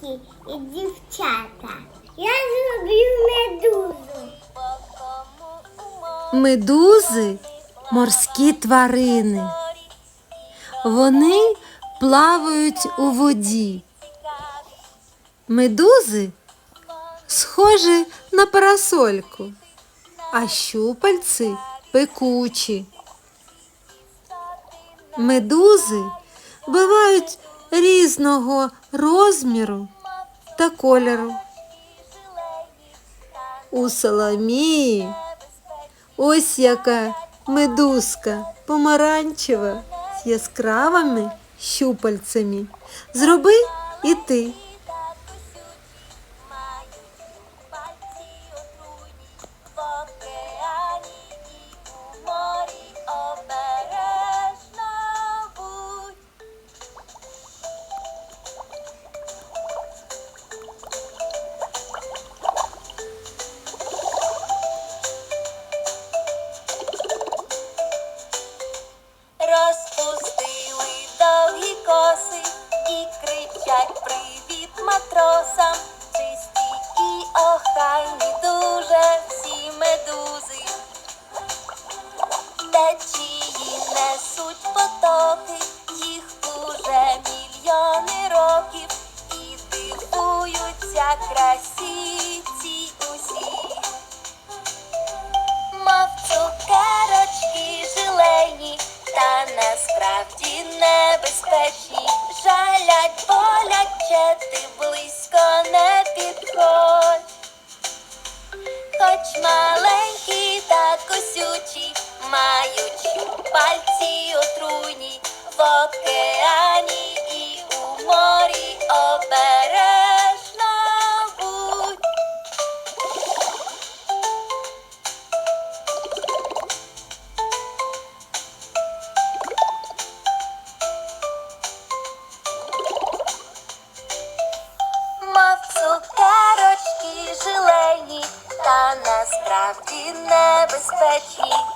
хлопчики і дівчата. Я зроблю медузу. Медузи морські тварини. Вони плавають у воді. Медузи схожі на парасольку, а щупальці пекучі. Медузи бувають різного розміру та кольору. У Соломії ось яка медузка помаранчева з яскравими щупальцями. Зроби і ти. Матросам. Чисті і охайні дуже всі медузи. Течії несуть потоки, їх уже мільйони років і дивуються красі ці усі. Мов цукерочки жилені, та насправді небезпечні. Мають пальці отруйні в океані і у морі обережно будь. Мов цукерочки жилені, та насправді небезпечні.